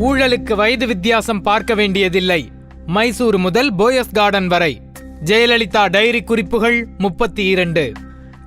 ஊழலுக்கு வயது வித்தியாசம் பார்க்க வேண்டியதில்லை. மைசூர் முதல் போயஸ் கார்டன் வரை. ஜெயலலிதா டைரி குறிப்புகள் முப்பத்தி இரண்டு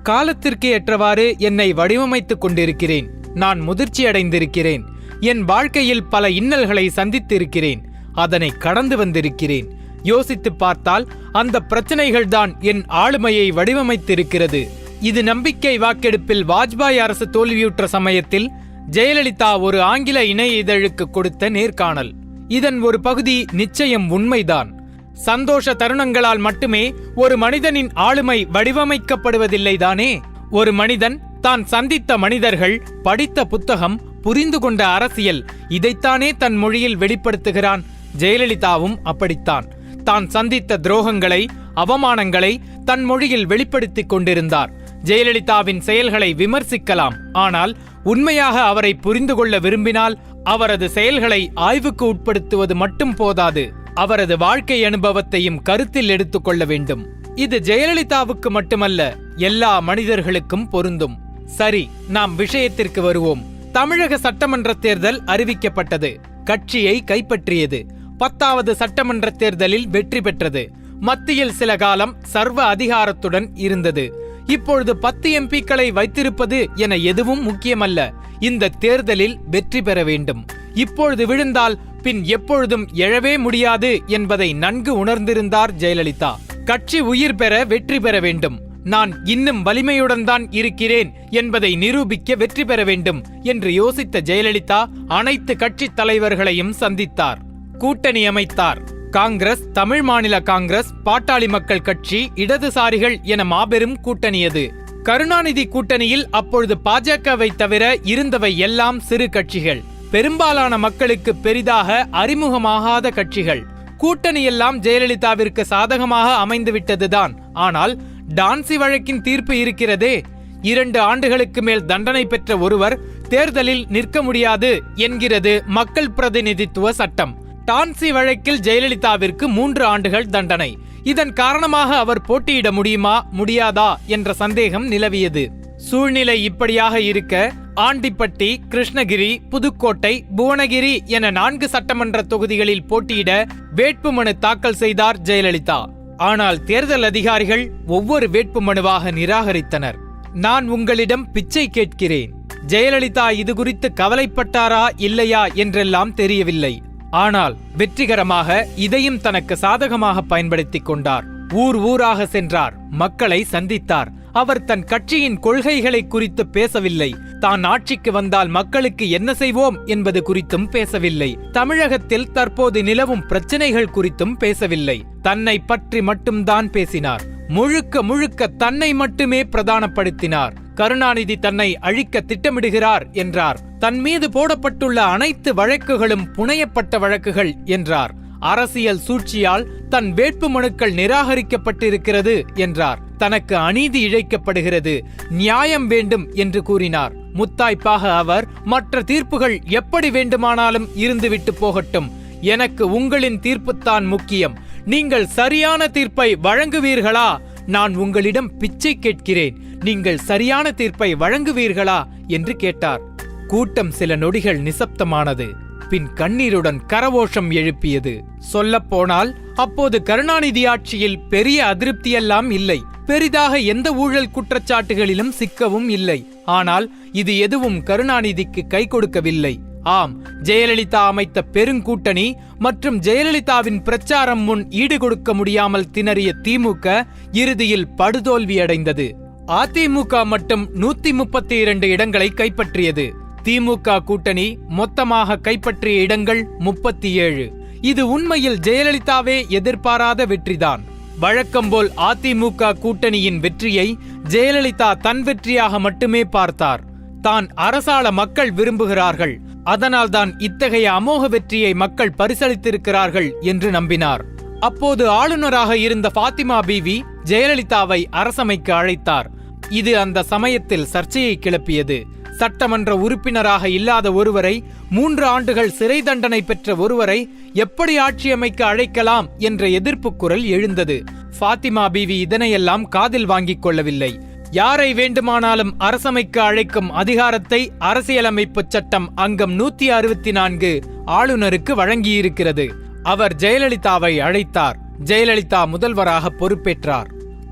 காலத்திற்கு ஏற்றவாறு என்னை வடிவமைத்துக் கொண்டிருக்கிறேன். நான் முதிர்ச்சியடைந்திருக்கிறேன் என் வாழ்க்கையில் பல இன்னல்களை சந்தித்திருக்கிறேன். அதனை கடந்து வந்திருக்கிறேன். யோசித்து பார்த்தால் அந்த பிரச்சனைகள்தான் என் ஆளுமையை வடிவமைத்திருக்கிறது. இது நம்பிக்கை வாக்கெடுப்பில் வாஜ்பாய் அரசு தோல்வியுற்ற சமயத்தில் ஜெயலலிதா ஒரு ஆங்கில இணைய இதழுக்கு கொடுத்த நேர்காணல். இதன் ஒரு பகுதி நிச்சயம் உண்மைதான். சந்தோஷ தருணங்களால் மட்டுமே ஒரு மனிதனின் ஆளுமை வடிவமைக்கப்படுவதில்லைதானே? ஒரு மனிதன் தான் சந்தித்த மனிதர்கள் படித்த புத்தகம் புரிந்து கொண்ட அரசியல் இதைத்தானே தன் மொழியில் வெளிப்படுத்துகிறான். ஜெயலலிதாவும் அப்படித்தான். தான் சந்தித்த துரோகங்களை அவமானங்களை தன் மொழியில் வெளிப்படுத்திக் கொண்டிருந்தார். ஜெயலலிதாவின் செயல்களை விமர்சிக்கலாம். ஆனால் உண்மையாக அவரை புரிந்து கொள்ள விரும்பினால் அவரது செயல்களை ஆய்வுக்கு உட்படுத்துவது மட்டும் போதாது. அவரது வாழ்க்கை அனுபவத்தையும் கருத்தில் எடுத்துக்கொள்ள வேண்டும். இது ஜெயலலிதாவுக்கு மட்டுமல்ல எல்லா மனிதர்களுக்கும் பொருந்தும். சரி நாம் விஷயத்திற்கு வருவோம். தமிழக சட்டமன்ற தேர்தல் அறிவிக்கப்பட்டது. கட்சியை கைப்பற்றியது. பத்தாவது சட்டமன்ற தேர்தலில் வெற்றி பெற்றது. மத்தியில் சில காலம் சர்வ அதிகாரத்துடன் இருந்தது. இப்பொழுது பத்து எம்பிக்களை வைத்திருப்பது என எதுவும் முக்கியமல்ல. இந்த தேர்தலில் வெற்றி பெற வேண்டும். இப்பொழுது விழுந்தால் பின் எப்பொழுதும் எழவே முடியாது என்பதை நன்கு உணர்ந்திருந்தார் ஜெயலலிதா. கட்சி உயிர் பெற வெற்றி பெற வேண்டும். நான் இன்னும் வலிமையுடன் தான் இருக்கிறேன் என்பதை நிரூபிக்க வெற்றி பெற வேண்டும் என்று யோசித்த ஜெயலலிதா அனைத்து கட்சித் தலைவர்களையும் சந்தித்தார். கூட்டணி அமைத்தார். காங்கிரஸ் தமிழ் மாநில காங்கிரஸ் பாட்டாளி மக்கள் கட்சி இடதுசாரிகள் என மாபெரும் கூட்டணியது. கருணாநிதி கூட்டணியில் அப்பொழுது பாஜகவை தவிர இருந்தவை எல்லாம் சிறு கட்சிகள். பெரும்பாலான மக்களுக்கு பெரிதாக அறிமுகமாகாத கட்சிகள். கூட்டணியெல்லாம் ஜெயலலிதாவிற்கு சாதகமாக அமைந்துவிட்டதுதான். ஆனால் டான்சி வழக்கின் தீர்ப்பு இருக்கிறதே. இரண்டு ஆண்டுகளுக்கு மேல் தண்டனை பெற்ற ஒருவர் தேர்தலில் நிற்க முடியாது என்கிறது மக்கள் பிரதிநிதித்துவ சட்டம். டான்சி வழக்கில் ஜெயலலிதாவிற்கு மூன்று ஆண்டுகள் தண்டனை. இதன் காரணமாக அவர் போட்டியிட முடியுமா முடியாதா என்ற சந்தேகம் நிலவியது. சூழ்நிலை இப்படியாக இருக்க ஆண்டிப்பட்டி கிருஷ்ணகிரி புதுக்கோட்டை புவனகிரி என நான்கு சட்டமன்ற தொகுதிகளில் போட்டியிட வேட்புமனு தாக்கல் செய்தார் ஜெயலலிதா. ஆனால் தேர்தல் அதிகாரிகள் ஒவ்வொரு வேட்புமனுவாக நிராகரித்தனர். நான் உங்களிடம் பிச்சை கேட்கிறேன். ஜெயலலிதா இது குறித்து கவலைப்பட்டாரா இல்லையா என்றெல்லாம் தெரியவில்லை. ஆனால் வெற்றிகரமாக இதையும் தனக்கு சாதகமாக பயன்படுத்திக் கொண்டார். ஊர் ஊராக சென்றார் மக்களை சந்தித்தார். அவர் தன் கட்சியின் கொள்கைகளை குறித்து பேசவில்லை. தான் ஆட்சிக்கு வந்தால் மக்களுக்கு என்ன செய்வோம் என்பது குறித்தும் பேசவில்லை. தமிழகத்தில் தற்போது நிலவும் பிரச்சனைகள் குறித்தும் பேசவில்லை. தன்னை பற்றி மட்டும்தான் பேசினார். முழுக்க முழுக்க தன்னை மட்டுமே பிரதானப்படுத்தினார். கருணாநிதி தன்னை அழிக்க திட்டமிடுகிறார் என்றார். தன் மீது போடப்பட்டுள்ள அனைத்து வழக்குகளும் புனையப்பட்ட வழக்குகள் என்றார். அரசியல் சூழ்ச்சியால் தன் வேட்புமனுக்கள் நிராகரிக்கப்பட்டிருக்கிறது என்றார். தனக்கு அநீதி இழைக்கப்படுகிறது. நியாயம் வேண்டும் என்று கூறினார். முத்தாய்ப்பாக அவர் மற்ற தீர்ப்புகள் எப்படி வேண்டுமானாலும் இருந்துவிட்டு போகட்டும். எனக்கு உங்களின் தீர்ப்புத்தான் முக்கியம். நீங்கள் சரியான தீர்ப்பை வழங்குவீர்களா? நான் உங்களிடம் பிச்சை கேட்கிறேன். நீங்கள் சரியான தீர்ப்பை வழங்குவீர்களா? என்று கேட்டார். கூட்டம் சில நொடிகள் நிசப்தமானது. பின் கண்ணீருடன் கரவோஷம் எழுப்பியது. சொல்லப்போனால் அப்போது கருணாநிதி ஆட்சியில் பெரிய அதிருப்தியெல்லாம் இல்லை. பெரிதாக எந்த ஊழல் குற்றச்சாட்டுகளிலும் சிக்கவும் இல்லை. ஆனால் இது எதுவும் கருணாநிதிக்கு கை கொடுக்கவில்லை. ஆம் ஜெயலலிதா அமைத்த பெருங்கூட்டணி மற்றும் ஜெயலலிதாவின் பிரச்சாரம் முன் ஈடுகொடுக்க முடியாமல் திணறிய திமுக இறுதியில் படுதோல்வியடைந்தது அதிமுக மட்டும் நூத்தி முப்பத்தி இரண்டு இடங்களை கைப்பற்றியது. திமுக கூட்டணி மொத்தமாக கைப்பற்றிய இடங்கள் முப்பத்தி ஏழு. இது உண்மையில் ஜெயலலிதாவே எதிர்பாராத வெற்றிதான். வழக்கம்போல் அதிமுக கூட்டணியின் வெற்றியை ஜெயலலிதா தன் வெற்றியாக மட்டுமே பார்த்தார். தான் அரசாள மக்கள் விரும்புகிறார்கள். அதனால்தான் இத்தகைய அமோக வெற்றியை மக்கள் பரிசளித்திருக்கிறார்கள் என்று நம்பினார். அப்போது ஆளுநராக இருந்த ஃபாத்திமா பீவி ஜெயலலிதாவை அரசமைக்கு அழைத்தார். இது அந்த சமயத்தில் சர்ச்சையை கிளப்பியது. சட்டமன்ற உறுப்பினராக இல்லாத ஒருவரை மூன்று ஆண்டுகள் சிறை தண்டனை பெற்ற ஒருவரை எப்படி ஆட்சி அமைக்க அழைக்கலாம் என்ற எதிர்ப்பு குரல் எழுந்தது. ஃபாத்திமா பீவி இதனையெல்லாம் காதில் வாங்கிக் கொள்ளவில்லை. யாரை வேண்டுமானாலும் அரசமைக்கு அழைக்கும் அதிகாரத்தை அரசியலமைப்பு சட்டம் அங்கம் நூத்தி அறுபத்தி நான்கு ஆளுநருக்கு வழங்கியிருக்கிறது. அவர் ஜெயலலிதாவை அழைத்தார். ஜெயலலிதா முதல்வராக பொறுப்பேற்றார்.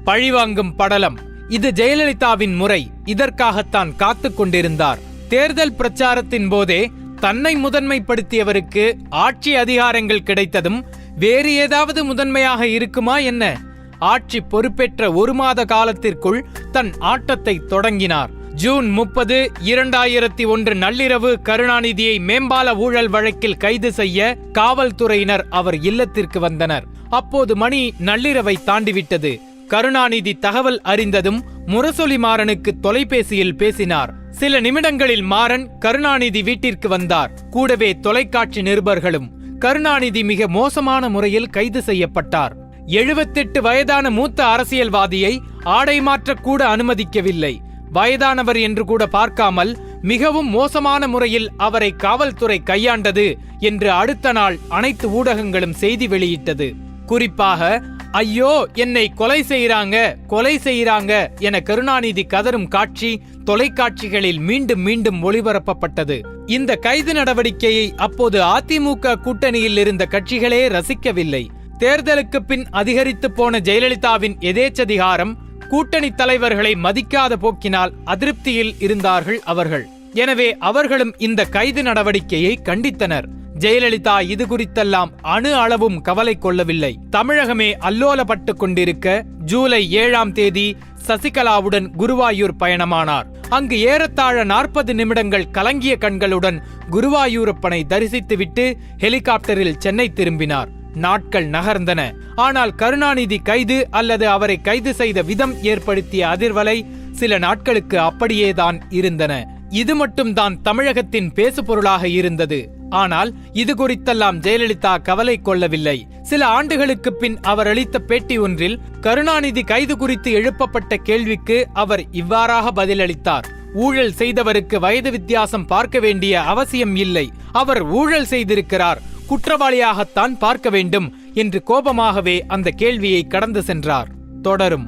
பழிவாங்கும் படலம். இது ஜெயலலிதாவின் முறை. இதற்காகத்தான் காத்து கொண்டிருந்தார். தேர்தல் பிரச்சாரத்தின் போதே தன்னை முதன்மைப்படுத்தியவருக்கு ஆட்சி அதிகாரங்கள் கிடைத்ததும் வேறு ஏதாவது முதன்மையாக இருக்குமா என்ன? ஆட்சி பொறுப்பேற்ற ஒரு மாத காலத்திற்குள் தன் ஆட்டத்தை தொடங்கினார். ஜூன் முப்பது இரண்டாயிரத்தி ஒன்று நள்ளிரவு கருணாநிதியை மேம்பால ஊழல் வழக்கில் கைது செய்ய காவல்துறையினர் அவர் இல்லத்திற்கு வந்தனர். அப்போது மணி நள்ளிரவை தாண்டிவிட்டது. கருணாநிதி தகவல் அறிந்ததும் முரசொலி மாறனுக்கு தொலைபேசியில் பேசினார். சில நிமிடங்களில் மாறன் கருணாநிதி வீட்டிற்கு வந்தார். கூடவே தொலைக்காட்சி நிருபர்களும் கருணாநிதி மிக மோசமான முறையில் கைது செய்யப்பட்டார். எழுபத்தெட்டு வயதான மூத்த அரசியல்வாதியை ஆடை மாற்றக்கூட அனுமதிக்கவில்லை. வயதானவர் என்று கூட பார்க்காமல் மிகவும் மோசமான முறையில் அவரை காவல்துறை கையாண்டது என்று அடுத்த நாள் அனைத்து ஊடகங்களும் செய்தி வெளியிட்டது. குறிப்பாக ஐயோ என்னை கொலை செய்கிறாங்க கொலை செய்யறாங்க என கருணாநிதி கதரும் காட்சி தொலைக்காட்சிகளில் மீண்டும் மீண்டும் ஒளிபரப்பப்பட்டது. இந்த கைது நடவடிக்கையை அப்போது அதிமுக கூட்டணியில் இருந்த கட்சிகளே ரசிக்கவில்லை. தேர்தலுக்கு பின் அதிகரித்து போன ஜெயலலிதாவின் எதேச்சதிகாரம் கூட்டணி தலைவர்களை மதிக்காத போக்கினால் அதிருப்தியில் இருந்தார்கள் அவர்கள். எனவே அவர்களும் இந்த கைது நடவடிக்கையை கண்டித்தனர். ஜெயலலிதா இது குறித்தெல்லாம் அணு அளவும் கவலை கொள்ளவில்லை. தமிழகமே அல்லோலப்பட்டு கொண்டிருக்க ஜூலை ஏழாம் தேதி சசிகலாவுடன் குருவாயூர் பயணமானார். அங்கு ஏறத்தாழ நாற்பது நிமிடங்கள் கலங்கிய கண்களுடன் குருவாயூரப்பனை தரிசித்துவிட்டு ஹெலிகாப்டரில் சென்னை திரும்பினார். நாட்கள் நகர்ந்தன. ஆனால் கருணாநிதி கைது அல்லது அவரை கைது செய்த விதம் ஏற்படுத்திய அதிர்வலை சில நாட்களுக்கு அப்படியேதான் இருந்தன. இது மட்டும்தான் தமிழகத்தின் பேசுபொருளாக இருந்தது. ஆனால் இது குறித்தெல்லாம் ஜெயலலிதா கவலை கொள்ளவில்லை. சில ஆண்டுகளுக்கு பின் அவர் அளித்த பேட்டி ஒன்றில் கருணாநிதி கைது குறித்து எழுப்பப்பட்ட கேள்விக்கு அவர் இவ்வாறாக பதிலளித்தார். ஊழல் செய்தவருக்கு வயது வித்தியாசம் பார்க்க வேண்டிய அவசியம் இல்லை. அவர் ஊழல் செய்திருக்கிறார். குற்றவாளியாகத்தான் பார்க்க வேண்டும் என்று கோபமாகவே அந்த கேள்வியை கடந்து சென்றார். தொடரும்.